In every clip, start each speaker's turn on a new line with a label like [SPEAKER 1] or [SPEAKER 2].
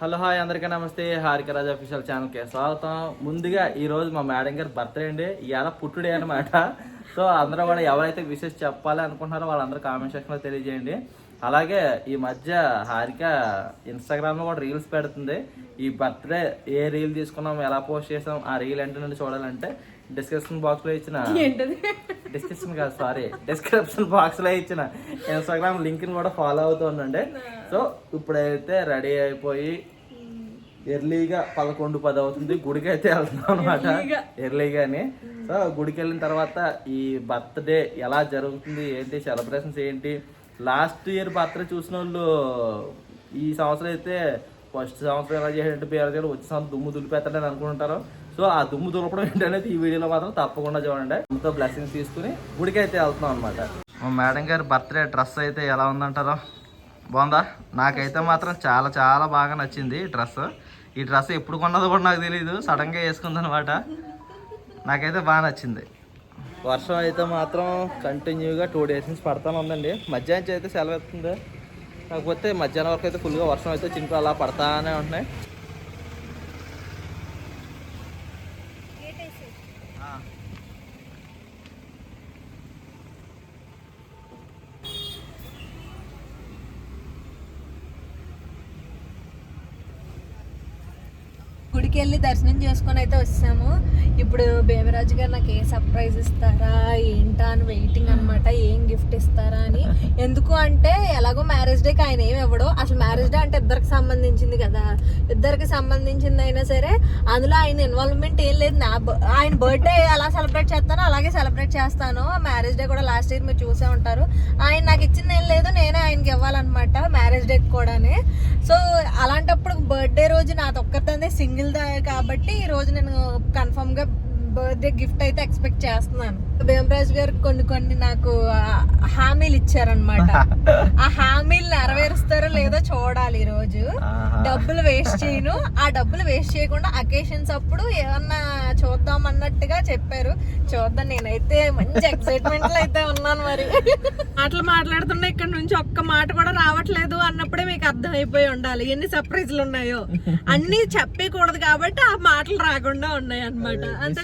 [SPEAKER 1] Hello hi అందరికీ నమస్తే. హారిక రాజా official ఛానల్కి స్వాగతం. ముందుగా ఈ రోజు మా మేడం గారి బర్త్డే అండి. ఇవాళ పుట్టుడే అనమాట సో అందరూ కూడా ఎవరైతే విషెస్ చెప్పాలి అనుకుంటున్నారో వాళ్ళందరూ కామెంట్ సెక్షన్లో తెలియజేయండి. అలాగే ఈ మధ్య హారిక ఇన్స్టాగ్రామ్లో కూడా రీల్స్ పెడుతుంది. ఈ బర్త్డే ఏ రీల్ తీసుకున్నాం ఎలా పోస్ట్ చేసాం ఆ రీల్ ఏంటో నుండి చూడాలంటే డిస్క్రిప్షన్ బాక్స్లో ఇచ్చిన డిస్క్రిప్షన్ కాదు సారీ డిస్క్రిప్షన్ బాక్స్లో ఇచ్చిన ఇన్స్టాగ్రామ్ లింక్ని కూడా ఫాలో అవుతూ ఉండండి. సో ఇప్పుడైతే రెడీ అయిపోయి ఎర్లీగా పదకొండు పది అవుతుంది. గుడికి అయితే వెళ్తున్నాం అనమాట ఎర్లీగాని. సో గుడికి వెళ్ళిన తర్వాత ఈ బర్త్డే ఎలా జరుగుతుంది? ఏంటి? సెలబ్రేషన్స్ ఏంటి? లాస్ట్ ఇయర్ బర్త్డే చూసిన వాళ్ళు ఈ సంవత్సరం అయితే ఫస్ట్ సంవత్సరం ఎలా చేసినట్టు పేరు చేయడం వచ్చే సంవత్సరం దుమ్ము దులిపేస్తాడని అనుకుంటారు సో ఆ దుమ్ము దులపడం ఏంటనేది ఈ వీడియోలో మాత్రం తప్పకుండా చూడండి. ఎంతో బ్లెస్సింగ్స్ తీసుకుని గుడికి అయితే వెళ్తున్నాం అనమాట మా మేడం గారి బర్త్డే డ్రెస్ అయితే ఎలా ఉందంటారో బాగుందా? నాకైతే మాత్రం చాలా చాలా బాగా నచ్చింది ఈ డ్రెస్. ఈ డ్రెస్ ఎప్పుడు కొన్నదో కూడా నాకు తెలియదు సడన్గా వేసుకుందనమాట. నాకైతే బాగా నచ్చింది. వర్షం అయితే మాత్రం కంటిన్యూగా టూ డేస్ నుంచి పడతానే ఉందండి. మధ్యాహ్నం అయితే సెలవు ఎత్తుంది కాకపోతే మధ్యాహ్నం వరకు అయితే ఫుల్గా వర్షం అయితే చినుకులు అలా పడతానే ఉంటున్నాయి.
[SPEAKER 2] గుడికి వెళ్ళి దర్శనం చేసుకొని అయితే వచ్చాము. ఇప్పుడు బేబరాజు గారు నాకు ఏ సర్ప్రైజ్ ఇస్తారా? ఏంటా అని వెయిటింగ్ అనమాట ఏం గిఫ్ట్ ఇస్తారా అని. ఎందుకు అంటే ఎలాగో మ్యారేజ్ డేకి ఆయన ఏమి ఇవ్వడు. అసలు మ్యారేజ్ డే అంటే ఇద్దరికి సంబంధించింది కదా. ఇద్దరికి సంబంధించింది అయినా సరే అందులో ఆయన ఇన్వాల్వ్మెంట్ ఏం లేదు. నా ఆయన బర్త్డే ఎలా సెలబ్రేట్ చేస్తానో అలాగే సెలబ్రేట్ చేస్తాను. మ్యారేజ్ డే కూడా లాస్ట్ ఇయర్ మీరు చూసే ఉంటారు. ఆయన నాకు ఇచ్చింది ఏం లేదు. నేనే ఆయనకి ఇవ్వాలన్నమాట మ్యారేజ్ డే కూడానే. సో అలాంటప్పుడు బర్త్డే రోజు నాది ఒక్కరితోనే సింగిల్ దా కాబట్టి ఈ రోజు నేను కన్ఫర్మ్గా బర్త్డే గిఫ్ట్ అయితే ఎక్స్పెక్ట్ చేస్తున్నాను. భీమరాజ్ గారు కొన్ని కొన్ని నాకు హామీలు ఇచ్చారనమాట ఆ హామీలు నెరవేరుస్తారో లేదో చూడాలి ఈ రోజు. డబ్బులు వేస్ట్ చేయను. ఆ డబ్బులు వేస్ట్ చేయకుండా అకేషన్స్ అప్పుడు ఏమన్నా చూద్దాం అన్నట్టుగా చెప్పారు. చూద్దాం నేనైతే మంచి ఎక్సైట్మెంట్లో అయితే ఉన్నాను మరి. మాటలు మాట్లాడుతున్నా ఇక్కడ నుంచి ఒక్క మాట కూడా రావట్లేదు అన్నప్పుడే మీకు అర్థం అయిపోయి ఉండాలి. ఎన్ని సర్ప్రైజ్లు ఉన్నాయో. అన్ని చెప్పకూడదు కాబట్టి ఆ మాటలు రాకుండా ఉన్నాయి అన్నమాట అంతే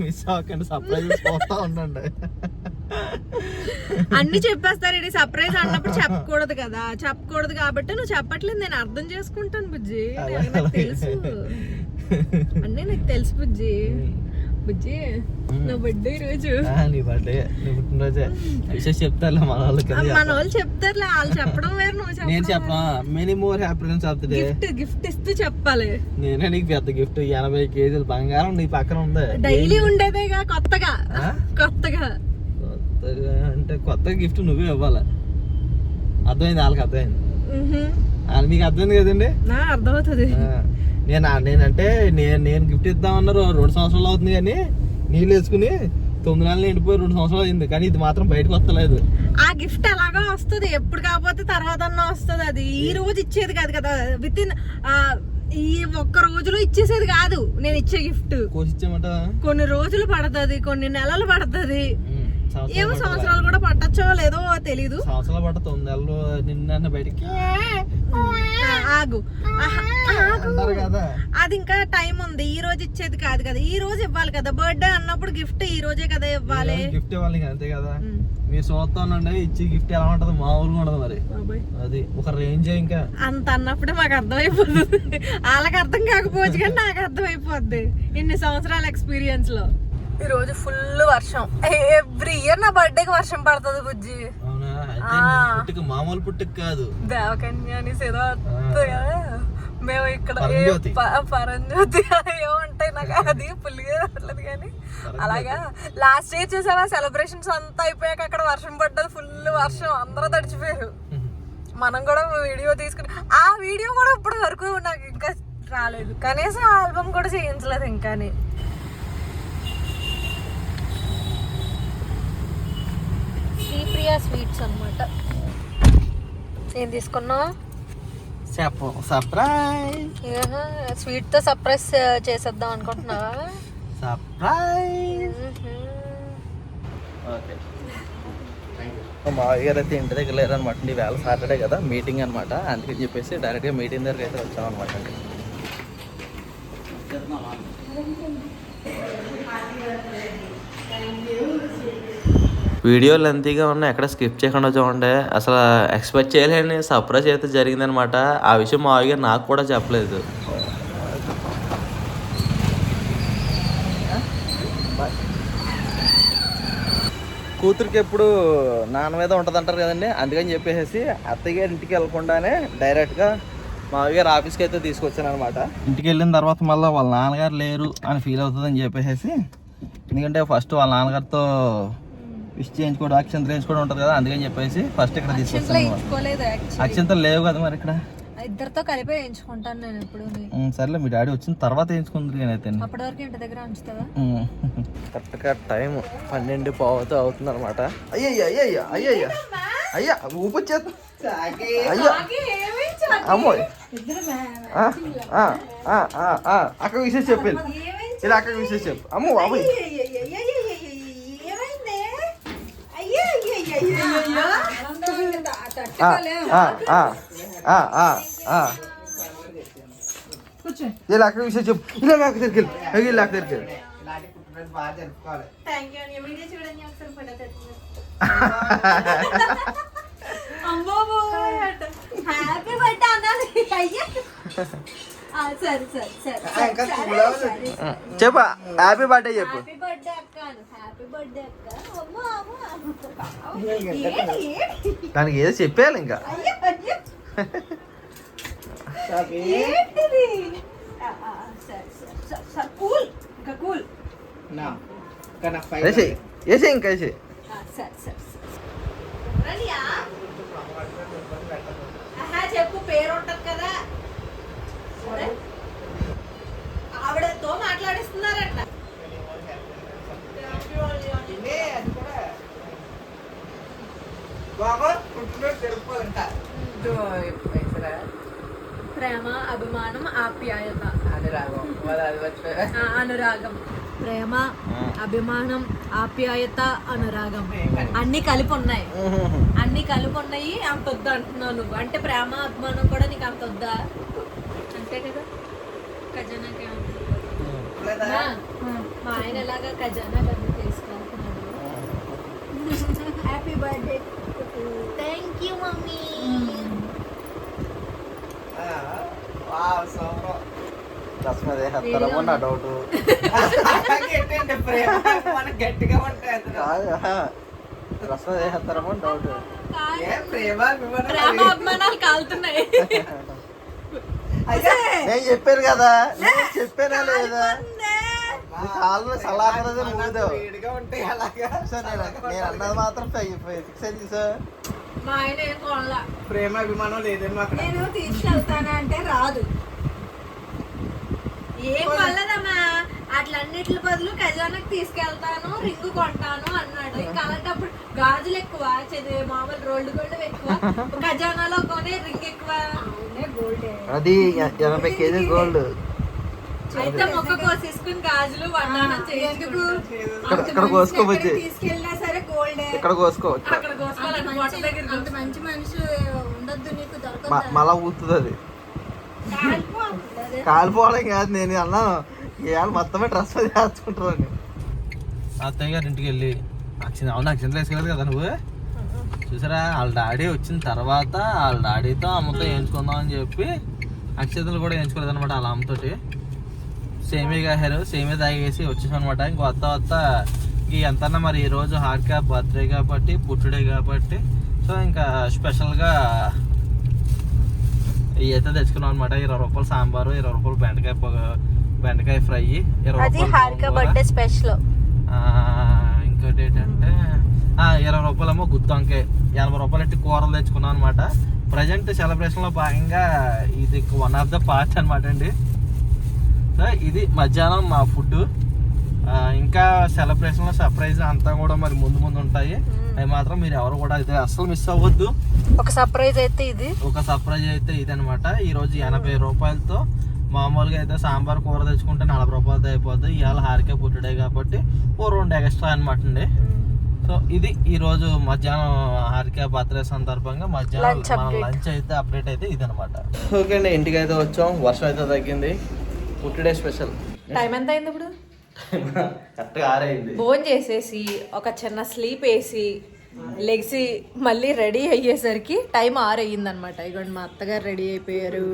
[SPEAKER 1] మిస్ అవ్వకండి సర్ప్రైజ్ పోతా ఉండండి.
[SPEAKER 2] అన్ని చెప్పేస్తారు ఇది సర్ప్రైజ్ అన్నప్పుడు చెప్పకూడదు కదా. చెప్పకూడదు కాబట్టి నువ్వు చెప్పట్లేదు నేను అర్థం చేసుకుంటాను బుజ్జి. నాకు తెలుసు. అన్నీ నాకు తెలుసు బుజ్జి. బుజ్జి నా బర్త్డే రోజు.
[SPEAKER 1] ఆ, నీ బర్త్డే నీ పుట్టినరోజే. విషయం చెప్తారులే మన వాళ్ళకి
[SPEAKER 2] మన వాళ్ళు చెప్తారులే వాళ్ళు చెప్పడం వేరు నువ్వు
[SPEAKER 1] నేను మెనీ మోర్
[SPEAKER 2] గిఫ్ట్ గిఫ్ట్ ఇస్తూ చెప్పాలి.
[SPEAKER 1] నేనే నీకు పెద్ద గిఫ్ట్ ఎనభై కేజీలు బంగారం నీ పక్కన ఉంది.
[SPEAKER 2] డైలీ ఉండేదేగా కొత్తగా? కొత్తగా.
[SPEAKER 1] కొత్తగా అంటే కొత్త గిఫ్ట్ నువ్వే ఇవ్వాలి. అర్థమైంది వాళ్ళకి అర్థమైంది. మీకు అర్థమైంది కదండి?
[SPEAKER 2] నా అర్థమవుతుంది.
[SPEAKER 1] నేను నేనంటే నేను నేను గిఫ్ట్ ఇద్దామన్నారు రెండు సంవత్సరాలు అవుతుంది కానీ నీళ్ళు వేసుకుని తొమ్మిది నెలలు నిండిపోయి రెండు సంవత్సరాలు అయింది. కానీ ఇది మాత్రం బయటకు వస్తలేదు.
[SPEAKER 2] ఆ గిఫ్ట్ అలాగా వస్తుంది. ఎప్పుడు కాకపోతే తర్వాత వస్తుంది అది. ఈ రోజు ఇచ్చేది కాదు కదా. విత్ ఇన్ ఈ ఒక్క రోజులో ఇచ్చేసేది కాదు. నేను ఇచ్చే గిఫ్ట్ కొన్ని రోజులు పడుతుంది కొన్ని నెలలు పడుతుంది. ఏమో? సంవత్సరాలు కూడా పట్టచ్చో లేదో తెలీదు.
[SPEAKER 1] సంవత్సరాలు పట్ట తొమ్మిది నెలలు నిన్న బయటికి.
[SPEAKER 2] ఆగు. అది ఇంకా టైం ఉంది. ఈ రోజు ఇచ్చేది కాదు కదా. ఈ రోజు ఇవ్వాలి కదా. బర్త్డే అన్నప్పుడు గిఫ్ట్ ఈ రోజే కదా ఇవ్వాలి.
[SPEAKER 1] గిఫ్ట్ ఇవ్వాలి అంతే కదా. మీరు చూస్తానండి ఇచ్చి గిఫ్ట్ ఎలా ఉంటది మామూలుగా ఉండదు మరి. అది ఒక రేంజ్ ఇంకా.
[SPEAKER 2] అంత అన్నప్పుడే మాకు అర్థమైపోతుంది. వాళ్ళకి అర్థం కాకపోవచ్చు కానీ నాకు అర్థమైపోద్ది. ఇన్ని సంవత్సరాల ఎక్స్పీరియన్స్లో. ఈ రోజు ఫుల్ వర్షం. ఎవ్రీ ఇయర్ నా బర్త్డేకి వర్షం పడుతుంది బుజ్జి.
[SPEAKER 1] పుట్టుక మామూలు పుట్టుక కాదు.
[SPEAKER 2] దేవకన్య అనేసి ఏదో కదా. మేము ఇక్కడ
[SPEAKER 1] పరంజ్యోతి.
[SPEAKER 2] ఏమో ఉంటాయి నాకు. అది పుల్లిగా రావట్లేదు కానీ. అలాగా. లాస్ట్ ఇయర్ చూసావా? సెలబ్రేషన్స్ అంతా అయిపోయాక అక్కడ వర్షం పడ్డది. ఫుల్ వర్షం. అందరూ తడిచిపోయారు. మనం కూడా వీడియో తీసుకుని ఆ వీడియో కూడా ఇప్పటి వరకు నాకు ఇంకా రాలేదు. కనీసం ఆల్బమ్ కూడా చేయించలేదు ఇంకాని శ్రీప్రియ స్వీట్స్ అన్నమాట. ఏం తీసుకున్నావు?
[SPEAKER 1] చెప్పు సర్ప్రైజ్
[SPEAKER 2] స్వీట్తో సర్ప్రైజ్ చేసేద్దాం అనుకుంటున్నావా?
[SPEAKER 1] సర్ప్రైజ్. ఓకే. మా గారు అయితే ఇంటి దగ్గర లేరనమాట అండి వేళ సాటర్డే కదా మీటింగ్ అనమాట అందుకని చెప్పేసి డైరెక్ట్గా మీటింగ్ దగ్గరికి అయితే వచ్చాం అనమాట అండి వీడియో లెంతీగా ఉన్నా ఎక్కడ స్కిప్ చేయకుండా చూడండి. అసలు ఎక్స్పెక్ట్ చేయలేని సర్ప్రైజ్ అయితే జరిగిందనమాట. ఆ విషయం మా గారు నాకు కూడా చెప్పలేదు. కూతురికి ఎప్పుడు నాన్న మీద ఉంటుంది అంటారు కదండి. అందుకని చెప్పేసి అత్తయ్య గారి ఇంటికి వెళ్ళకుండానే డైరెక్ట్గా మావి గారు ఆఫీస్కి అయితే తీసుకొచ్చాను అనమాట ఇంటికి వెళ్ళిన తర్వాత మళ్ళీ వాళ్ళ నాన్నగారు లేరు అని ఫీల్ అవుతుందని చెప్పేసి ఎందుకంటే ఫస్ట్ వాళ్ళ నాన్నగారితో విష్ చేయించుకోవడం అక్షంతలు వేయించుకోవడం ఉంటుంది కదా అందుకని చెప్పేసి ఫస్ట్ ఇక్కడ
[SPEAKER 2] యాక్చువల్లీ
[SPEAKER 1] అక్షంతలు లేవు కదా మరి ఇక్కడ?
[SPEAKER 2] ఇద్దరితో కలిపి వేయించుకుంటాను నేను ఎప్పుడు
[SPEAKER 1] సర్లే మీ డాడీ వచ్చిన తర్వాత వేయించుకుందరు కానీ అయితే
[SPEAKER 2] అప్పటి వరకు ఇంటి దగ్గర ఉంచుతావా?
[SPEAKER 1] కరెక్ట్గా టైం పన్నెండు పావుతో అవుతుంది అనమాట అయ్యయ్య అయ్యయ్య. అయ్యయ్య అయ్యా ఊపొచ్చేది అయ్యా. అమ్మో. ఆ, ఆ, ఆ, ఆ, ఆ, అక్క విషయం చెప్పు ఇలా అక్క విషయం చెప్పు. అమ్మో బాబోయ్ ఆ, ఆ, ఆ, ఆ, ఆ, ఆ. ఇలా అక్క విషయం చెప్పు ఇలా అక్క దగ్గరికి వెళ్ళి ఇలా అక్క దగ్గరికి వెళ్ళి
[SPEAKER 2] హ్యాపీ బర్త్డే అనాలి
[SPEAKER 1] చెప్పు హ్యాపీ బర్త్డే చెప్పు.
[SPEAKER 2] హ్యాపీ బర్త్డే అక్క అను. హ్యాపీ బర్త్డే అక్క. అమ్మా, అమ్మా. ఏంటి, ఏంటి?
[SPEAKER 1] దానికి ఏదో చెప్పేయాలి ఇంకా. వేసి ఇంకా వేసి
[SPEAKER 2] ఆ, సరే సరే సరే. రెడీయా? ఆహా, చెప్పు పేరు ఉంటది కదా. సరే. ఆవిడతో మాట్లాడిస్తున్నారంట. ప్రేమ అభిమానం ఆప్యాయత. ఆ, అనురాగం. ప్రేమ అభిమానం ఆప్యాయత అనురాగం. అన్ని కలిపి ఉన్నాయి అన్ని కలిపి ఉన్నాయి అంత వద్దు అంటున్నావు నువ్వు. అంటే ప్రేమ అభిమానం కూడా నీకు అంత వద్దా అంతే కదా. ఖజానాకి? మా ఆయన ఎలాగా ఖజానా బంద్ తీసుకెళ్తున్నాడు. Happy birthday thank you mummy
[SPEAKER 1] రస్మదే హత్తరమో నా డౌట్
[SPEAKER 3] గట్టిగా ఉంటాయి
[SPEAKER 1] రస్మదే హత్తరమో డౌట్
[SPEAKER 3] ప్రేమ
[SPEAKER 2] అభిమానాలు కాలుతున్నాయి.
[SPEAKER 1] నేను చెప్పాను కదా. నేను చెప్పానా లేదా? కాళ్ళు సార్ నేను నేను అన్నది మాత్రం ఫిక్స్ అయింది సార్
[SPEAKER 2] మా ఆయన ఏం కొనలా.
[SPEAKER 3] ప్రేమ అభిమానం లేదేమో అక్కడ.
[SPEAKER 2] నేను తీసుకెళ్తానా అంటే రాదు. ఏం అట్లన్నిటి బదులు ఖజానాకి తీసుకెళ్తాను రింగు కొంటాను అన్నాడు. ఇంకా అలాంటప్పుడు గాజులు ఎక్కువ చదివే మామూలు రోల్డ్ గోల్డ్ ఎక్కువ. ఖజానాలో కొనే రింగ్ ఎక్కువ.
[SPEAKER 1] అది ఎనభై కేజీ గోల్డ్.
[SPEAKER 2] అయితే మొక్క కోసేసుకుని గాజులు వడ్డానం చేయించుకుంటూ
[SPEAKER 1] ఇక్కడ ఇక్కడ కోసుకోవచ్చు
[SPEAKER 2] తీసుకెళ్ళినా సరే గోల్డ్.
[SPEAKER 1] ఇక్కడ కోసుకోవచ్చు
[SPEAKER 2] అక్కడ కోసుకోవాలంటే బొట్ట దగ్గర
[SPEAKER 4] అంత మంచి మనిషి ఉండొద్దు నీకు దొరకదు
[SPEAKER 1] మళ్ళా ఊతుంది అది కాలిపోవడం కాదు నేను అన్నాను. ఇవాళ మొత్తమే డ్రెస్ అది అత్తయ్య గారి ఇంటికి వెళ్ళి. అక్షింత అవును అక్షింతలు వేసుకోలేదు కదా నువ్వు? చూసారా వాళ్ళ డాడీ వచ్చిన తర్వాత వాళ్ళ డాడీతో అమ్మతో వేయించుకుందాం అని చెప్పి అక్షతలు కూడా వేయించుకోలేదు అనమాట వాళ్ళ అమ్మతోటి. సేమే గారు సేమే తాగేసి వచ్చేసాం అనమాట ఇంకో వత్త వత్త ఈ ఎంతన్నా మరి ఈరోజు హార్ట్ హార్డ్ క్యాప్ బర్త్డే కాబట్టి పుట్టుడే కాబట్టి. సో ఇంకా స్పెషల్గా ఇవి అయితే తెచ్చుకున్నాం అనమాట ఇరవై రూపాయలు సాంబారు ఇరవై రూపాయలు బెండకాయ బెండకాయ ఫ్రై ఇరవై రూపాయలు
[SPEAKER 2] స్పెషల్.
[SPEAKER 1] ఇంకోటి ఏంటంటే ఇరవై రూపాయలేమో గుత్తి వంకాయ ఎనభై రూపాయలు ఎట్టి కూరలు తెచ్చుకున్నాం అనమాట ప్రజెంట్ సెలబ్రేషన్లో భాగంగా ఇది వన్ ఆఫ్ ద పార్ట్ అనమాట అండి. సో ఇది మధ్యాహ్నం మా ఫుడ్ ఇంకా సెలబ్రేషన్లో సర్ప్రైజ్ అంతా కూడా మరి ముందు ముందు ఉంటాయి. అవి మాత్రం మీరు ఎవరు కూడా అయితే అస్సలు మిస్ అవ్వద్దు.
[SPEAKER 2] ఒక సర్ప్రైజ్ అయితే ఇది.
[SPEAKER 1] ఒక సర్ప్రైజ్ అయితే ఇదనమాట ఈ రోజు ఎనభై రూపాయలతో మామూలుగా అయితే సాంబార్ కూర తెచ్చుకుంటే నలభై రూపాయలతో అయిపోద్ది. ఇవాళ హారిక పుట్టుడే కాబట్టి ఓ రెండు ఎక్స్ట్రా అనమాట అండి. సో ఇది ఈ రోజు మధ్యాహ్నం హారిక బర్త్డే సందర్భంగా మధ్యాహ్నం మన. లంచ్ అయితే అప్డేట్ అయితే ఇది అనమాట ఓకే అండి ఇంటికి అయితే వచ్చాం. వర్షం అయితే తగ్గింది. పుట్టిడే స్పెషల్
[SPEAKER 2] టైం ఎంత అయింది ఇప్పుడు?
[SPEAKER 1] కరెక్ట్గా ఆరైంది.
[SPEAKER 2] భోజనం చేసేసి ఒక చిన్న స్లీప్ వేసి లెగిసి మళ్ళీ రెడీ అయ్యేసరికి టైం ఆరు అయ్యిందనమాట ఇగోండి మా అత్తగారు రెడీ అయిపోయారు.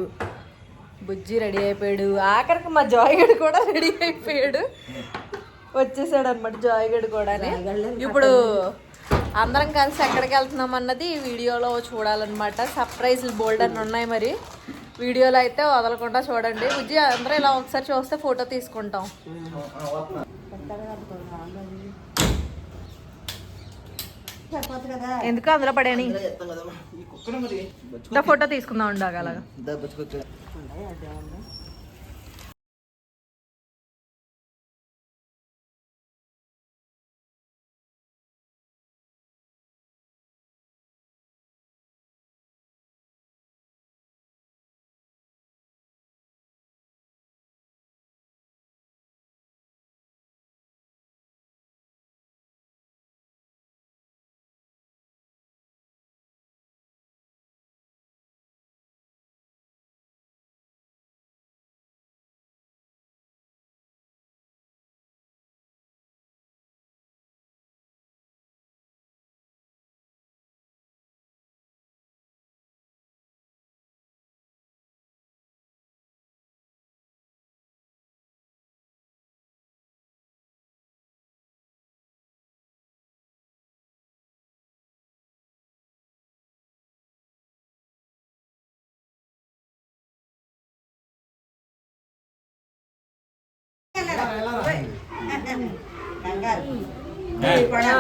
[SPEAKER 2] బుజ్జి రెడీ అయిపోయాడు. ఆఖరికి మా జాయిగడ్ కూడా రెడీ అయిపోయాడు. వచ్చేసాడు అనమాట జాయిగడ్ కూడా ఇప్పుడు అందరం కలిసి ఎక్కడికి వెళ్తున్నాం అన్నది ఈ వీడియోలో చూడాలన్నమాట. సర్ప్రైజ్లు బోల్డ్ అని ఉన్నాయి మరి. వీడియోలో అయితే వదలకుండా చూడండి. బుజ్జి అందరూ ఇలా ఒకసారి చూస్తే ఫోటో తీసుకుంటాం. ఎందుకు అందులో పడేని? ఫోటో తీసుకుందాం ఉండాలి అలాగా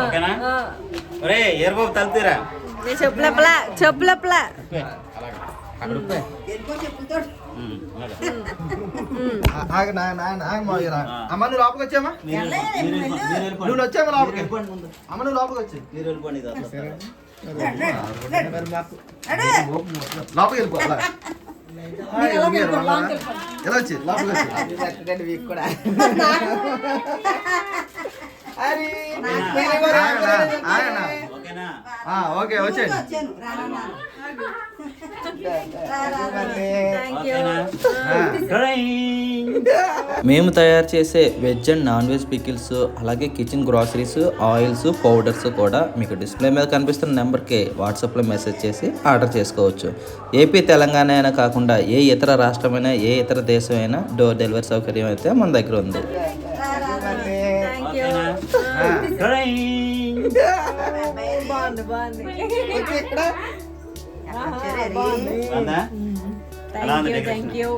[SPEAKER 5] ఓకేనా ఒరే ఏర్బాబు తలుపుతీరా
[SPEAKER 2] నేను చెప్పులప్పలా చెప్పులప్పలా
[SPEAKER 1] అమ్మ నువ్వు లోపలికి వచ్చామా నువ్వు వచ్చామా లోపలికి అమ్మ నువ్వు లోపలికి వచ్చి. లోపలికి వెళ్ళిపో అలా. హాయ్, మీరు బాగున్నారా? ఎలా వచ్చి లోపలికి వచ్చి
[SPEAKER 3] పెట్టండి వీక్ కూడా అరే
[SPEAKER 1] ఆగనా, ఆగనా.
[SPEAKER 5] ఓకేనా?
[SPEAKER 1] ఆ, ఓకే వచ్చేయండి.
[SPEAKER 6] మేము తయారు చేసే veg and non veg pickles అలాగే కిచెన్ గ్రాసరీస్ ఆయిల్స్ పౌడర్స్ కూడా మీకు డిస్ప్లే మీద కనిపిస్తున్న నెంబర్కి వాట్సాప్లో మెసేజ్ చేసి ఆర్డర్ చేసుకోవచ్చు. ఏపీ తెలంగాణ అయినా కాకుండా ఏ ఇతర రాష్ట్రమైనా ఏ ఇతర దేశమైనా డోర్ డెలివరీ సౌకర్యం అయితే మన దగ్గర ఉంది.
[SPEAKER 2] బాగుంది బాగుంది. Thank you? థ్యాంక్ యూ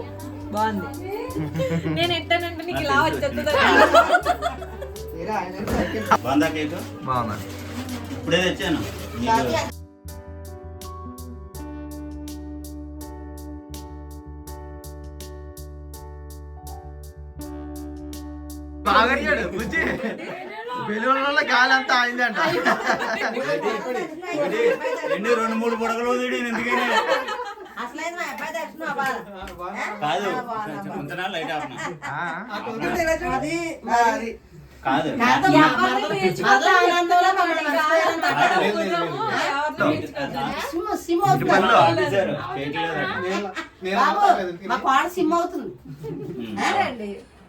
[SPEAKER 2] బాగుంది. నేను ఎట్టానంటే నీకు ఇలా
[SPEAKER 1] బాగున్నా
[SPEAKER 5] ఇప్పుడే తెచ్చాను.
[SPEAKER 1] బాగా బుజ్జి. బెలూన్ల గాలి అంతా అయిందంట
[SPEAKER 5] ఒకటి, రెండు రెండు మూడు బుడగలు వదిలి ఎందుకని? కాదు. కాదు.
[SPEAKER 7] సిమ్ అవుతుంది.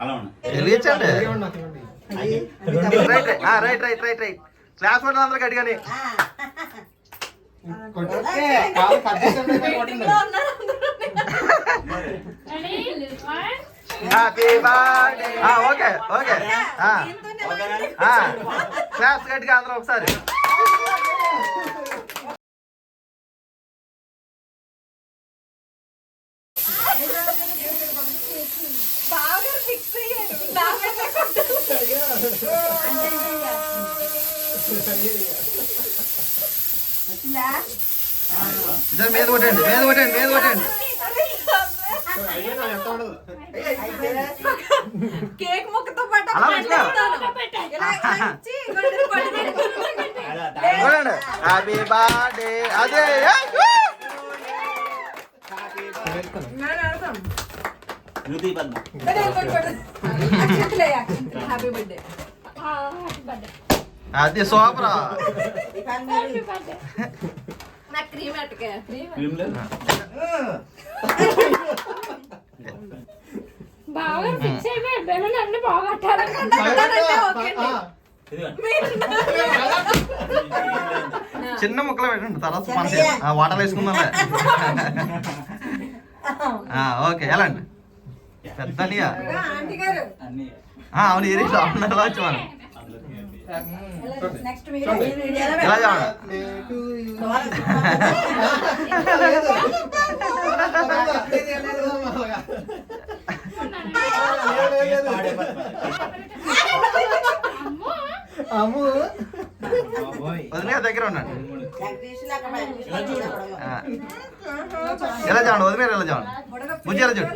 [SPEAKER 5] అలా
[SPEAKER 1] రైట్ ఆ, right right right right. Class వాళ్ళు అందరికి అడిగాని హ్యాపీ బర్త్డే ఓకే. ఓకే ఆ,
[SPEAKER 5] ఓకేనా
[SPEAKER 1] ఆ, క్లాస్ గట్టిగా అందరూ ఒకసారి
[SPEAKER 2] బాగా ఫిక్స్ అయ్యారు నాకైతే
[SPEAKER 1] ఇద్దరు మీద కొట్టండి మీద కొట్టండి మీద కొట్టండి.
[SPEAKER 2] కేక్ ముక్కతో పాటు పండు
[SPEAKER 1] ఉంచుకో.
[SPEAKER 2] ఇస్తాను. ఇలా ఇలా ఇచ్చి ఇదిగోండి, పండు పెట్టుకోండి.
[SPEAKER 5] అలా తా-
[SPEAKER 1] చూడండి హ్యాపీ బర్త్డే అదే
[SPEAKER 2] నేను అడతాం.
[SPEAKER 5] శృతి పద్మ
[SPEAKER 2] అదే. హ్యాపీ బర్త్డే
[SPEAKER 1] సూపర్
[SPEAKER 2] నాకు క్రీమ్ అట్టుకే క్రీమ్
[SPEAKER 5] క్రీమ్ లేదు?
[SPEAKER 4] బాగా ఫిక్స్ అయిపోయి బెలూన్ అన్ని బాగట్టాలి
[SPEAKER 5] ఇదిగోండి.
[SPEAKER 1] చిన్న ముక్కలు పెట్టండి తర్వాత పంచ వాటర్ వేసుకుందాం. ఓకే ఎలా అండి పెద్ద అనియా?
[SPEAKER 5] అన్ని
[SPEAKER 1] ఆ, అవును ఈ రీచ్ అవును వచ్చి మనం
[SPEAKER 7] నెక్స్ట్
[SPEAKER 1] ఎలా చూడండి
[SPEAKER 5] పాడే పద్ధతి.
[SPEAKER 3] అమ్ము
[SPEAKER 1] వదిలే దగ్గర ఉండండి. ఆ. ఎలా చూడండి వదిలే ఎలా చూడండి బుజ్జి ఎలా చూడు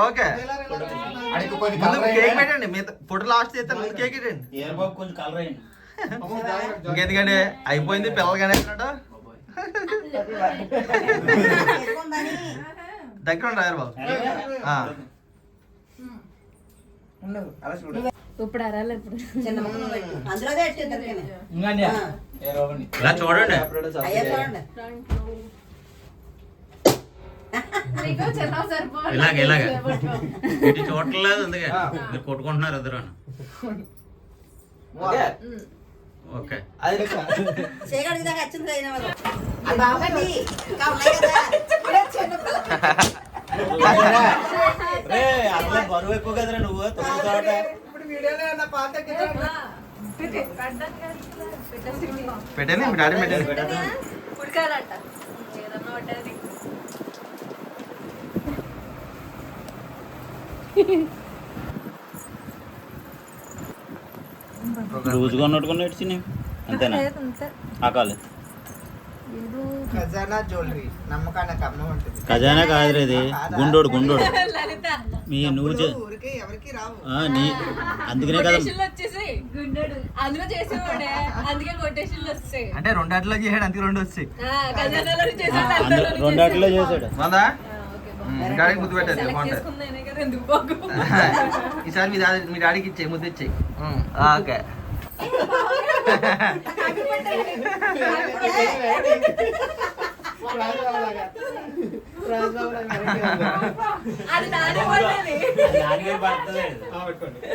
[SPEAKER 1] ఓకే. ముందు కేక్ పెట్టండి. మీ ఫోటో లాస్ట్ చేస్తే ముందు కేక్ పెట్టండి
[SPEAKER 5] ఏరు బాబు కొంచెం కలర్ అయ్యింది
[SPEAKER 1] ఇంకెందుకండి? అయిపోయింది పిల్లలు కానీ దగ్గర ఉండారు బాబు ఆ.
[SPEAKER 3] ఉండదు అలా చూడు
[SPEAKER 2] ఇప్పుడు అరాలి ఇప్పుడు
[SPEAKER 7] చిన్న ముక్కలు పెట్టు అందులోదే ఎట్టిద్దరు
[SPEAKER 5] ఇలా చూడండి
[SPEAKER 7] అయ్యా చూడండి
[SPEAKER 2] మీకు చిన్న సరిపోదు
[SPEAKER 5] ఇలాగ ఇలాగ ఇటు చూడట్లేదు అందుకే మీరు కొట్టుకుంటున్నారు ఇద్దరు ఓకే.
[SPEAKER 7] చేయగలిగి దాకా వచ్చింది అయిన అది బాగుంది ఉన్నాయి కదా.
[SPEAKER 5] రే అసలు బరువు ఎక్కువ కదరా నువ్వు తొమ్మిది
[SPEAKER 3] ఇప్పుడు వీడియోలో ఉన్న పాత
[SPEAKER 1] పెట్టండి మీ డాడీ పెట్టండి
[SPEAKER 2] ఉడకాలంట. ఏదన్నా ఒకటి
[SPEAKER 5] లూజ్గా ఉన్నట్టుకుని నడిచినాయి అంతేనా?
[SPEAKER 2] అంతే.
[SPEAKER 5] ఆ కాలేదు
[SPEAKER 3] ఖజానా జ్యువెలరీ నమ్మకానికి అమ్మ ఉంటుంది.
[SPEAKER 5] ఖజానా కాదురా ఇది. గుండోడు గుండోడు.
[SPEAKER 2] లలిత.
[SPEAKER 5] మీ నువ్వు చే-
[SPEAKER 3] ఊరికి ఎవరికి రావు.
[SPEAKER 5] ఆ, నీ అందుకనే కదా
[SPEAKER 2] కొటేషన్లు వచ్చేసి గుండెడు. అందులో చేసేవాడే. అందుకే కొటేషన్లు వచ్చాయి
[SPEAKER 1] అంటే రెండు అట్లా చేసాడు అందుకే రెండు వచ్చాయి
[SPEAKER 2] ఖజానాలో చేసాడు
[SPEAKER 1] వందా? డాడీకి ముద్దు పెట్టేది
[SPEAKER 2] సెలెక్ట్
[SPEAKER 1] బాగుంటుంది
[SPEAKER 2] చేసుకుందేనే కదా ఎందుకు బాగు
[SPEAKER 1] ఈసారి మీ డాడీ మీ డాడీకి ఇచ్చే ముద్దు ఇచ్చేయి ఉమ్, ఓకే
[SPEAKER 2] అది నానే పడ్డది
[SPEAKER 5] నాన్నగారు పడుతుంది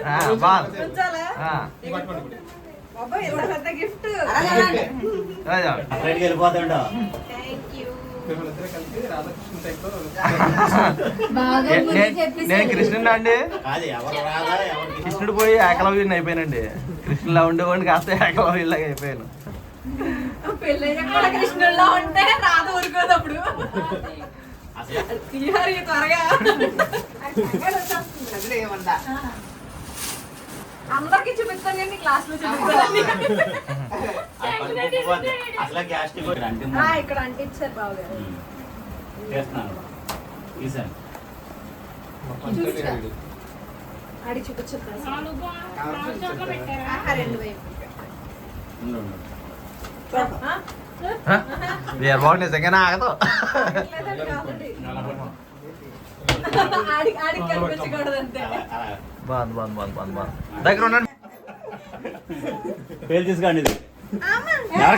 [SPEAKER 1] ఆ, బాగుంది
[SPEAKER 2] ఉంచాలా
[SPEAKER 1] ఆ,
[SPEAKER 2] అబ్బాయి ఎంత పెద్ద గిఫ్ట్
[SPEAKER 1] అదే చూడండి.
[SPEAKER 5] అక్కడికి వెళ్ళిపోతాడు
[SPEAKER 2] థ్యాంక్ యూ
[SPEAKER 1] నేను కృష్ణుడు అండి? కృష్ణుడు? పోయి ఏకలవ్యుని అయిపోయానండి. కృష్ణులా ఉండేవాడిని కాస్త ఏకలవ్యులాగా అయిపోయాను.
[SPEAKER 2] పెళ్ళైన కూడా కృష్ణుల్లో ఉంటే రాధ ఊరుకోదు అప్పుడు.
[SPEAKER 5] అసలు
[SPEAKER 2] తీయాలి త్వరగా. అందరికి చూపిస్తాను కానీ క్లాస్లో చూపిస్తాను.
[SPEAKER 5] ఆ పని ఒప్పుకోద్దు. అసలు గ్యాస్ టికెట్ అంటే
[SPEAKER 2] ఆ, ఇక్కడ అంటించారు బావగారు
[SPEAKER 5] చేస్తున్నాను. తీసాను
[SPEAKER 2] ఆడి చూపించారు
[SPEAKER 1] బాగుంది నిజంగానే ఆగదు
[SPEAKER 2] ఆడి ఆడికి కనిపించకూడదు అంతే
[SPEAKER 5] అలా అలా
[SPEAKER 1] బాగుంది బాగుంది బాగుంది బాగుంది బాగుంది. దగ్గర ఉండండి.
[SPEAKER 5] పేరు తీసుకోండి ఇది.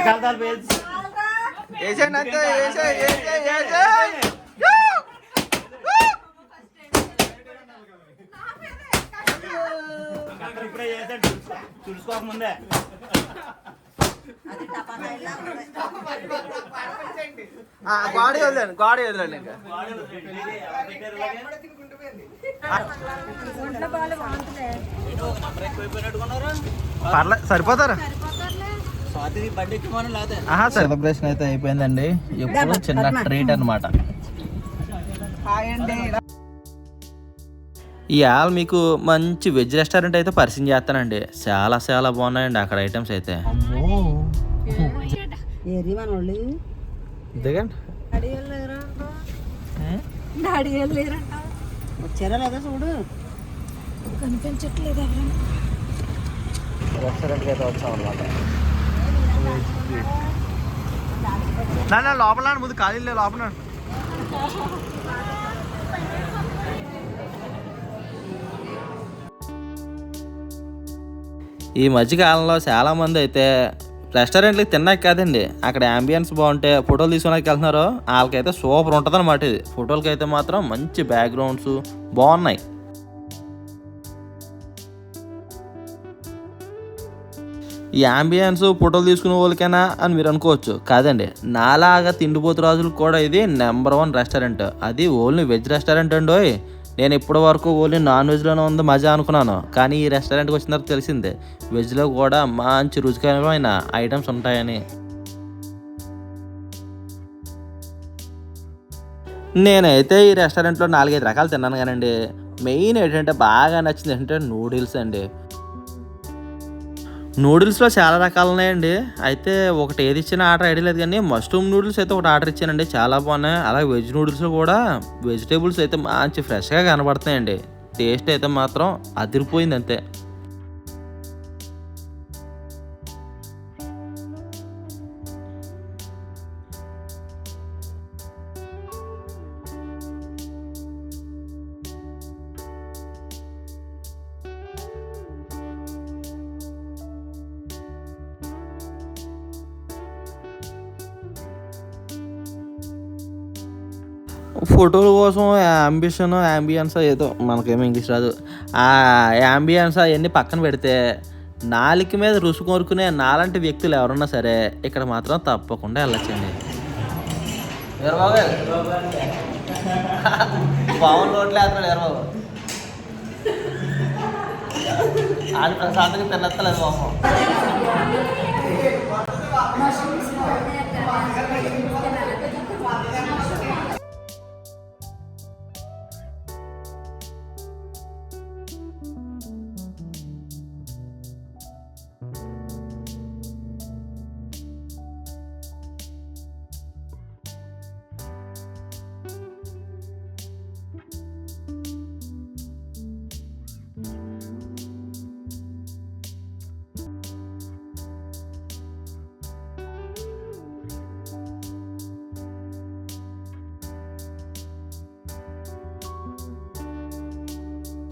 [SPEAKER 5] కలుతారు పేరు
[SPEAKER 1] వేసేయండి అంతే
[SPEAKER 5] ఇప్పుడే ముందే
[SPEAKER 7] అది టపాకా ఇలా ఉంది
[SPEAKER 1] గాడి వదిలేండి గాడి వదిలేండి ఇంకా. పర్లేదు సరిపోతారు? ఆహా సెలబ్రేషన్ అయితే అయిపోయిందండి. ఇప్పుడు చిన్న ట్రీట్ అన్నమాట. ఇవాళ మీకు మంచి వెజ్ రెస్టారెంట్ అయితే పరిచయం చేస్తానండి. చాలా చాలా బాగున్నాయండి అక్కడ ఐటమ్స్ అయితే.
[SPEAKER 7] ఏరి
[SPEAKER 1] దిగండి.
[SPEAKER 7] వచ్చారా లేదా చూడు?
[SPEAKER 2] కనిపించట్లేదు ఎవరు.
[SPEAKER 1] రెస్టారెంట్కి అయితే వచ్చాం అనమాట
[SPEAKER 4] నాన్న లోపల ముందు ఖాళీ లోపల
[SPEAKER 1] ఈ మధ్యకాలంలో చాలామంది అయితే రెస్టారెంట్లకి తిన్నాక కాదండి. అక్కడ అంబియన్స్ బాగుంటే ఫోటోలు తీసుకోడానికి వెళ్తున్నారు వాళ్ళకైతే సూపర్ ఉంటుంది అనమాట ఇది. ఫోటోలకి అయితే మాత్రం మంచి బ్యాక్గ్రౌండ్స్ బాగున్నాయి. ఈ అంబియన్స్ ఫోటోలు తీసుకునే వాళ్ళకైనా అని మీరు అనుకోవచ్చు. కాదండి నాలాగా తిండిపోతు రాజులకు కూడా ఇది నెంబర్ వన్ రెస్టారెంట్ అది ఓన్లీ వెజ్ రెస్టారెంట్ అండి నేను ఇప్పటి వరకు ఓన్లీ నాన్ వెజ్లోనే ఉంది మజా అనుకున్నాను. కానీ ఈ రెస్టారెంట్కి వచ్చిన తర్వాత తెలిసిందే వెజ్లో కూడా మంచి రుచికరమైన ఐటమ్స్ ఉంటాయని. నేనైతే ఈ రెస్టారెంట్లో నాలుగైదు రకాలు తిన్నాను కానండి. మెయిన్ ఏంటంటే బాగా నచ్చింది ఏంటంటే నూడిల్స్ అండి. నూడిల్స్లో చాలా రకాలు ఉన్నాయండి. అయితే ఒకటి ఏది ఇచ్చినా ఆర్డర్ ఐడియా లేదు కానీ మష్రూమ్ నూడిల్స్ అయితే ఒకటి ఆర్డర్ ఇచ్చానండి. చాలా బాగున్నాయి. అలాగే వెజ్ నూడిల్స్ కూడా వెజిటేబుల్స్ అయితే మంచి ఫ్రెష్గా కనబడుతున్నాయండి. టేస్ట్ అయితే మాత్రం అదిరిపోయింది అంతే. ఫోటోల కోసం అంబిషన్ యాంబియన్స్ ఏదో మనకేమో ఇంగ్లీష్ రాదు. ఆ యాంబియన్స్ అవన్నీ పక్కన పెడితే నాలికి మీద రుసు కోరుకునే నాలాంటి వ్యక్తులు ఎవరన్నా సరే ఇక్కడ మాత్రం తప్పకుండా వెళ్ళొచ్చండి.
[SPEAKER 4] పావులు రోడ్లు వేస్తున్నాడు ఎర్రబాబు ఆడి ప్రశాంతంగా తినత్తలేదు బాబు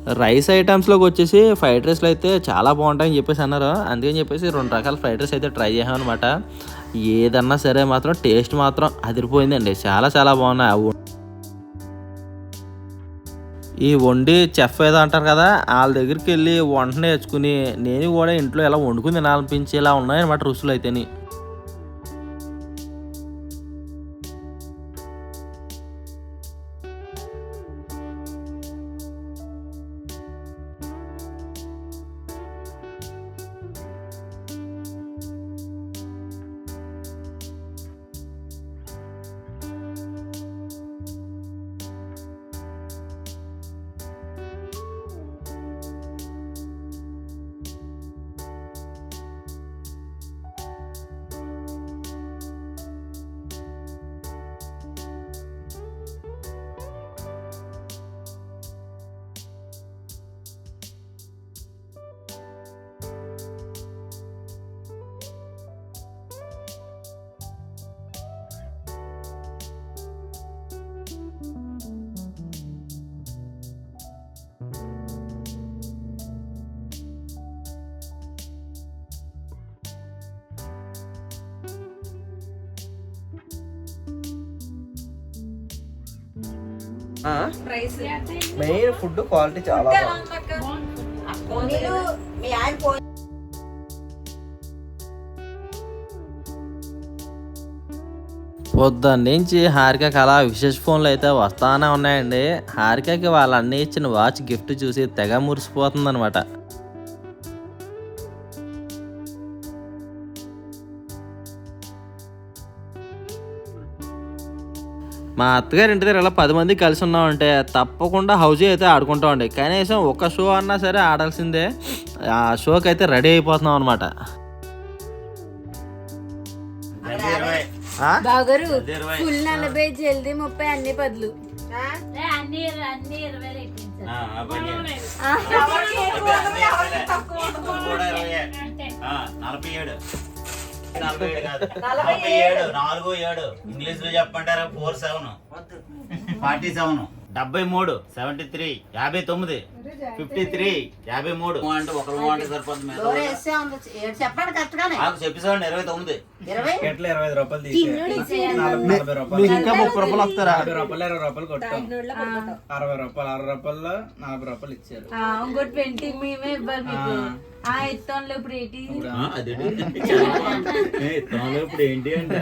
[SPEAKER 1] రైస్ ఐటమ్స్లోకి వచ్చేసి ఫ్రైడ్ రైస్లు అయితే చాలా బాగుంటాయని చెప్పేసి అన్నారు. అందుకని చెప్పేసి రెండు రకాల ఫ్రైడ్ రైస్ అయితే ట్రై చేసామన్నమాట ఏదన్నా సరే మాత్రం టేస్ట్ మాత్రం అదిరిపోయిందండి. చాలా చాలా బాగున్నాయి. అవి ఈ వండి చెఫ్ ఏదో అంటారు కదా వాళ్ళ దగ్గరికి వెళ్ళి వంట నేర్చుకుని నేను కూడా ఇంట్లో ఎలా వండుకుని తినాలనిపించి ఇలా ఉన్నాయన్నమాట రుచులు అయితేని.
[SPEAKER 4] మెయిన్ ఫుడ్ క్వాలిటీ చాలా బాగుంది.
[SPEAKER 7] మీరు మీ ఆయన ఫోన్
[SPEAKER 1] పొద్దున్న నుంచి హారికకి అలా విశేష ఫోన్లు అయితే వస్తానే ఉన్నాయండి. హారికకి వాళ్ళ అన్నయ్య ఇచ్చిన వాచ్ గిఫ్ట్ చూసి తెగ మురిసిపోతుంది అనమాట మా అత్తగారి ఇంటి దగ్గర ఇలా పది మంది కలిసి ఉన్నామంటే తప్పకుండా హౌజీ అయితే ఆడుకుంటామండి కనీసం ఒక షో అన్నా సరే ఆడాల్సిందే. ఆ షోకి అయితే రెడీ అయిపోతున్నాం అనమాట
[SPEAKER 6] బాగారు ఫుల్ జల్దీ ముప్పై అన్ని పదులు.
[SPEAKER 5] నలభై ఏడు. నలభై ఏడు. కాదు
[SPEAKER 2] నలభై
[SPEAKER 5] ఏడు నాలుగు ఏడు. ఇంగ్లీష్లో చెప్పంటారా ఫోర్ సెవెన్. Forty seven. డెబ్బై మూడు. Seventy three. యాభై తొమ్మిది. Fifty three. యాభై మూడు. అంటే ఒకరు అంటే సరిపోతుంది
[SPEAKER 7] చెప్పండి కరెక్ట్ గానే.
[SPEAKER 5] ఇరవై తొమ్మిది.
[SPEAKER 7] ఇరవై?
[SPEAKER 3] ఇరవై ఐదు రూపాయలు తీసే. రూపాయలు.
[SPEAKER 1] ఇంకా ముప్పై రూపాయలు వస్తారా?
[SPEAKER 3] యాభై రూపాయలు ఇరవై రూపాయలు కొట్టాం. అరవై రూపాయలు అరవై రూపాయల్లో నలభై రూపాయలు ఇచ్చారు.
[SPEAKER 4] ఇంకోటి ట్వంటీ మేమే ఇవ్వాలి మీకు. ఆ ఇత్తంలో ఇప్పుడు ఏంటి?
[SPEAKER 5] అదే ఇప్పుడు ఏంటి అంటే?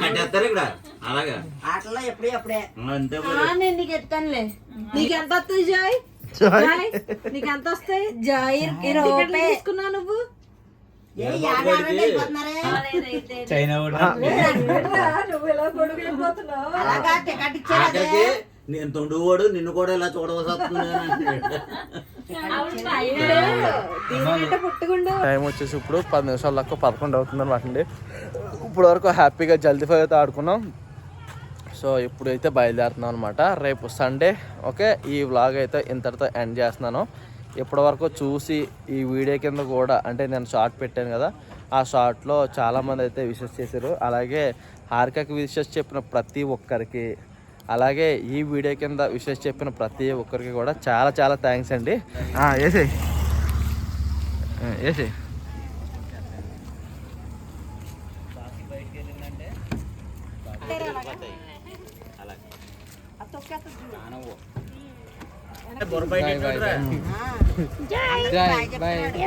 [SPEAKER 5] కట్టేస్తారు ఇక్కడ. అలాగా?
[SPEAKER 7] ఆటల్లో ఎప్పుడే అప్పుడే
[SPEAKER 5] అంతే
[SPEAKER 4] నేను నీకు ఎత్తానులే.
[SPEAKER 2] నీకు ఎంత వస్తాయి జాయ్? జాయ్? నీకు ఎంత వస్తాయి? జాయ్ తీసుకున్నావు నువ్వు?
[SPEAKER 3] చైనా కూడా
[SPEAKER 5] నేను తొండువాడు నిన్ను కూడా ఇలా చూడవలసి వస్తుంది
[SPEAKER 1] టైం వచ్చేసి ఇప్పుడు పది నిమిషాల దాకా పదకొండు అవుతుంది అనమాట అండి ఇప్పుడు వరకు హ్యాపీగా జల్దీ ఫైవ్ అయితే ఆడుకున్నాం. సో ఇప్పుడైతే బయలుదేరుతున్నాం అనమాట రేపు సండే ఓకే? ఈ వ్లాగ్ అయితే ఇంతటితో ఎండ్ చేస్తున్నాను. ఇప్పటివరకు చూసి ఈ వీడియో కింద కూడా అంటే నేను షార్ట్ పెట్టాను కదా ఆ షార్ట్లో చాలామంది అయితే విషెస్ చేశారు. అలాగే హారికకి విషెస్ చెప్పిన ప్రతి ఒక్కరికి అలాగే ఈ వీడియో కింద విషెస్ చెప్పిన ప్రతి ఒక్కరికి కూడా చాలా చాలా థ్యాంక్స్ అండి. వేసే వేసే
[SPEAKER 5] బుర్ర బయట ఎట్టుకుంటారా?
[SPEAKER 1] Bye bye.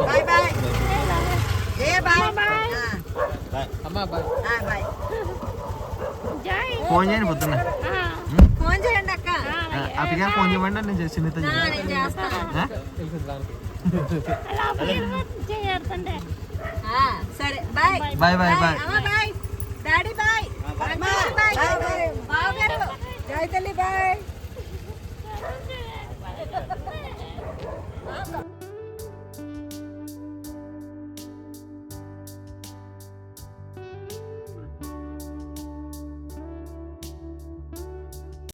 [SPEAKER 7] Bye bye. ఏ బాయ్
[SPEAKER 1] అమ్మా బాయ్
[SPEAKER 7] బాయ్.
[SPEAKER 1] ఫోన్ చేయండి పొద్దున్న.
[SPEAKER 2] ఫోన్ చేయండి అక్క.
[SPEAKER 1] అప్పగా ఫోన్ చేయమంటే నేను చేసి
[SPEAKER 2] సరే
[SPEAKER 1] bye. Bye bye
[SPEAKER 2] bye bye. Daddy bye. Bye bye. Bye bye. గారు జై తల్లి బాయ్.